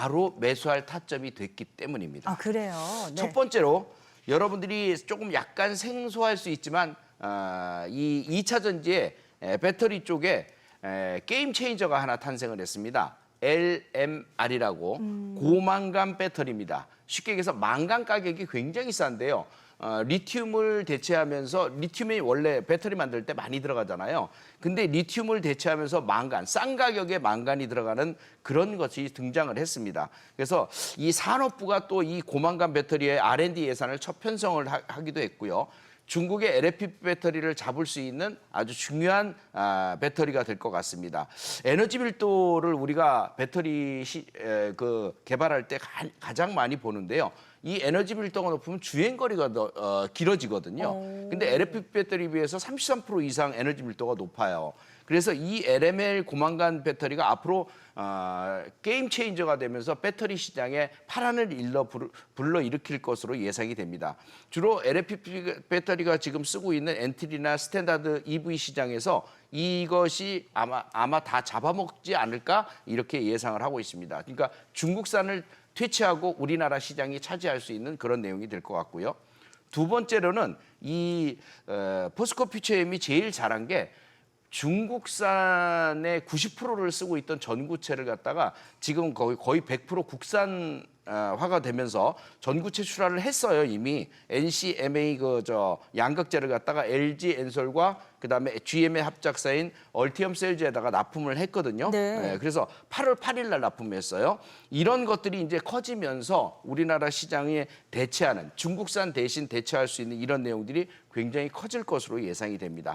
바로 매수할 타점이 됐기 때문입니다. 아 그래요. 네. 첫 번째로 여러분들이 조금 약간 생소할 수 있지만 아, 이 2차 전지의 에, 배터리 쪽에 에, 게임 체인저가 하나 탄생을 했습니다. LMR이라고 고만간 배터리입니다. 쉽게 얘기해서 망간 가격이 굉장히 싼데요. 어, 리튬을 대체하면서 리튬이 원래 배터리 만들 때 많이 들어가잖아요. 근데 리튬을 대체하면서 망간, 싼 가격에 망간이 들어가는 그런 것이 등장을 했습니다. 그래서 이 산업부가 또 이 고만간 배터리의 R&D 예산을 첫 편성을 하, 하기도 했고요. 중국의 LFP 배터리를 잡을 수 있는 아주 중요한 아, 배터리가 될 것 같습니다. 에너지 밀도를 우리가 배터리 시, 에, 그 개발할 때 가, 가장 많이 보는데요. 이 에너지 밀도가 높으면 주행 거리가 더 어, 길어지거든요. 근데 LFP 배터리에 비해서 33% 이상 에너지 밀도가 높아요. 그래서 이 LML 고만간 배터리가 앞으로 어, 게임 체인저가 되면서 배터리 시장에 파란을 일러 불- 불러 일으킬 것으로 예상이 됩니다. 주로 LFP 배터리가 지금 쓰고 있는 엔트리나 스탠다드 EV 시장에서 이것이 아마 아마 다 잡아먹지 않을까 이렇게 예상을 하고 있습니다. 그러니까 중국산을 퇴치하고 우리나라 시장이 차지할 수 있는 그런 내용이 될 것 같고요. 두 번째로는 이 어, 포스코 퓨처엠이 제일 잘한 게 중국산의 90%를 쓰고 있던 전구체를 갖다가 지금 거의 거의 100% 국산 화가 되면서 전구체 출하를 했어요 이미 NCMA 그 저 양극재를 갖다가 LG 엔솔과 그다음에 GM의 합작사인 얼티엄 셀즈에다가 납품을 했거든요. 네. 예, 그래서 8월 8일 날 납품했어요. 이런 것들이 이제 커지면서 우리나라 시장에 대체하는 중국산 대신 대체할 수 있는 이런 내용들이 굉장히 커질 것으로 예상이 됩니다.